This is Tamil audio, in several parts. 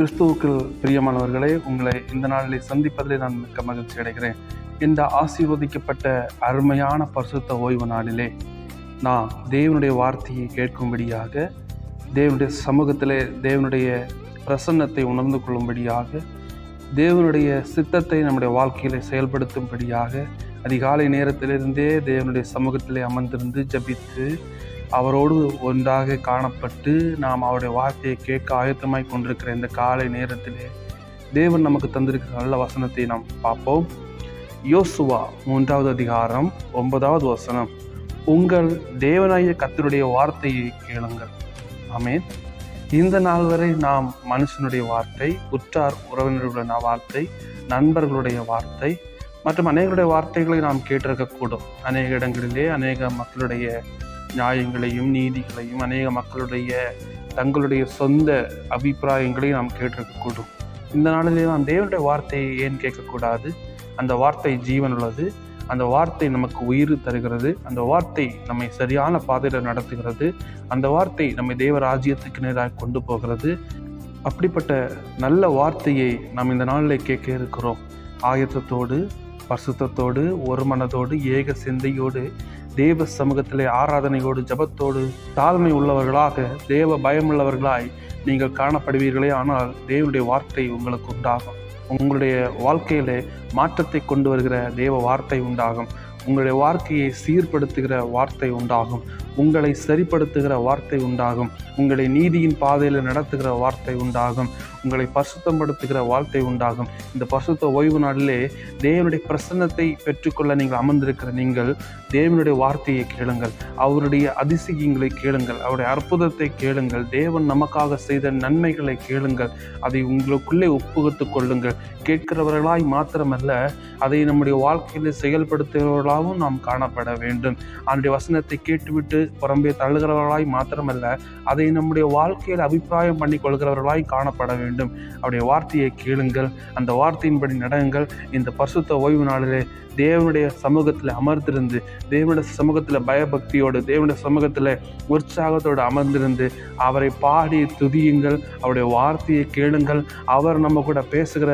கிறிஸ்துவுக்கு பிரியமானவர்களே உங்களை இந்த நாளில் சந்திப்பதிலே நான் மிக்க மகிழ்ச்சி அடைகிறேன். இந்த ஆசீர்வதிக்கப்பட்ட அருமையான பரிசுத்த ஓய்வு நாளிலே நான் தேவனுடைய வார்த்தையை கேட்கும்படியாக தேவனுடைய சமூகத்திலே தேவனுடைய பிரசன்னத்தை உணர்ந்து கொள்ளும்படியாக தேவனுடைய சித்தத்தை நம்முடைய வாழ்க்கையில் செயல்படுத்தும்படியாக அதிகாலை நேரத்திலிருந்தே தேவனுடைய சமூகத்திலே அமர்ந்திருந்து ஜபித்து அவரோடு ஒன்றாக காணப்பட்டு நாம் அவருடைய வார்த்தையை கேட்க ஆயத்தமாய் கொண்டிருக்கிற இந்த காலை நேரத்திலே தேவன் நமக்கு தந்திருக்கிற நல்ல வசனத்தை நாம் பார்ப்போம். யோசுவா மூன்றாவது அதிகாரம் ஒன்பதாவது வசனம். உங்கள் தேவனாய கத்தருடைய வார்த்தையை கேளுங்கள். ஆமேன். இந்த நாள் வரை நாம் மனுஷனுடைய வார்த்தை உற்றார் உறவினர்களுடைய வார்த்தை நண்பர்களுடைய வார்த்தை மற்றும் அநேகருடைய வார்த்தைகளை நாம் கேட்டிருக்கக்கூடும். அநேக இடங்களிலே அநேக மக்களுடைய நியாயங்களையும் நீதிகளையும் அநேக மக்களுடைய தங்களுடைய சொந்த அபிப்பிராயங்களையும் நாம் கேட்டிருக்கக்கூடும். இந்த நாளிலே நாம் தேவனுடைய வார்த்தையை ஏன் கேட்கக்கூடாது? அந்த வார்த்தை ஜீவன் உள்ளது. அந்த வார்த்தை நமக்கு உயிர் தருகிறது. அந்த வார்த்தை நம்மை சரியான பாதையில் நடத்துகிறது. அந்த வார்த்தை நம்மை தேவ ராஜ்யத்துக்கு நேராக கொண்டு போகிறது. அப்படிப்பட்ட நல்ல வார்த்தையை நாம் இந்த நாளில் கேட்க இருக்கிறோம். ஆயத்தத்தோடு பரிசுத்தத்தோடு ஒரு மனதோடு ஏக சிந்தையோடு தேவ சமூகத்திலே ஆராதனையோடு ஜபத்தோடு தாழ்மை உள்ளவர்களாக தேவ பயமுள்ளவர்களாய் நீங்கள் காணப்படுவீர்களே ஆனால் தேவனுடைய வார்த்தை உங்களுக்கு உண்டாகும். உங்களுடைய வாழ்க்கையிலே மாற்றத்தை கொண்டு வருகிற தேவ வார்த்தை உண்டாகும். உங்களுடைய வாழ்க்கையை சீர்படுத்துகிற வார்த்தை உண்டாகும். உங்களை சரிப்படுத்துகிற வார்த்தை உண்டாகும். உங்களை நீதியின் பாதையில் நடத்துகிற வார்த்தை உண்டாகும். உங்களை பரிசுத்தப்படுத்துகிற வார்த்தை உண்டாகும். இந்த பரிசுத்த ஓய்வு நாளிலே தேவனுடைய பிரசன்னத்தை பெற்றுக்கொள்ள நீங்கள் அமர்ந்திருக்கிற நீங்கள் தேவனுடைய வார்த்தையை கேளுங்கள். அவருடைய அதிசயங்களை கேளுங்கள். அவருடைய அற்புதத்தை கேளுங்கள். தேவன் நமக்காக செய்த நன்மைகளை கேளுங்கள். அதை உங்களுக்குள்ளே ஒப்புகத்து கொள்ளுங்கள். கேட்கிறவர்களாய் மாத்திரமல்ல அதை நம்முடைய வாழ்க்கையில் செயல்படுத்துகிறவர்களாகவும் நாம் காணப்பட வேண்டும். அவனுடைய வசனத்தை கேட்டுவிட்டு புறம்பே தள்ளுகிறவர்களாய் மாத்திரமல்ல அதை நம்முடைய வாழ்க்கையில் அபிப்பிராயம் பண்ணி கொள்கிறவர்களாய் காணப்பட வேண்டும். அவருடைய வார்த்தையை கேளுங்கள். அந்த வார்த்தையின்படி நடங்கள். இந்த பரிசுத்த ஓய்வு நாளிலே தேவனுடைய சமூகத்தில் அமர்ந்திருந்து தேவனுடைய சமூகத்தில் பயபக்தியோடு தேவனுடைய சமூகத்தில் உற்சாகத்தோடு அமர்ந்திருந்து அவரை பாடி துதியுங்கள். அவருடைய வார்த்தையை கேளுங்கள். அவர் நம்ம கூட பேசுகிற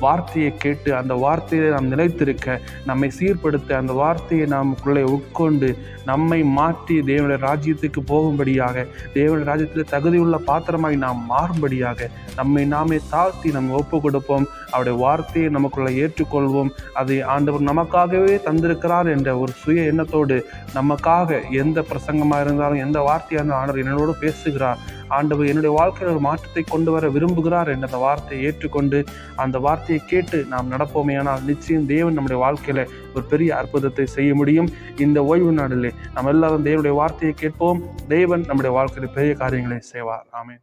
வார்த்தையை கேட்டு அந்த வார்த்தையை நாம் நிலைத்திருக்க நம்மை சீர்படுத்த அந்த வார்த்தையை நமக்குள்ளே உட்கொண்டு நம்மை மாற்றி தேவனுடைய ராஜ்யத்துக்கு போகும்படியாக தேவனுடைய ராஜ்யத்தில் தகுதியுள்ள பாத்திரமாய் நாம் மாறும்படியாக நம்மை நாமே தாழ்த்தி நம்ம ஒப்பு கொடுப்போம் அவருடைய வார்த்தையை நமக்குள்ளே ஏற்றுக்கொள்வோம். அதை ஆண்டவர் நமக்காகவே தந்திருக்கிறார் என்ற ஒரு சுய எண்ணத்தோடு நமக்காக எந்த பிரசங்கமாக இருந்தாலும் எந்த வார்த்தையாக இருந்தாலும் ஆண்டவர் என்னோடு பேசுகிறார். ஆண்டவர் என்னுடைய வாழ்க்கையில் ஒரு மாற்றத்தை கொண்டு வர விரும்புகிறார் என்ற அந்த வார்த்தையை ஏற்றுக்கொண்டு அந்த வார்த்தையை கேட்டு நாம் நடப்போமே. ஆனால் நிச்சயம் தேவன் நம்முடைய வாழ்க்கையில் ஒரு பெரிய அற்புதத்தை செய்ய முடியும். இந்த ஓய்வு நாளிலே நம்ம எல்லாரும் தேவனுடைய வார்த்தையை கேட்போம். தேவன் நம்முடைய வாழ்க்கையில் பெரிய காரியங்களை செய்வார். ஆமென்.